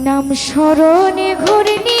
নাম স্মরণে ঘুরনি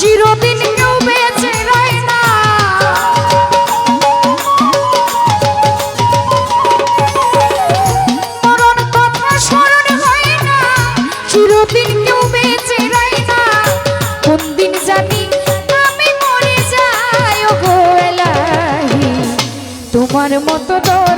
চিরদিন কেউ বেঁচে রয় না। মরণ কথা স্মরণ হয় না, চিরদিন কেউ বেঁচে রয় না। কোন দিন জানি আমি মরে যাই গো এলাহি। তোমার মতো দর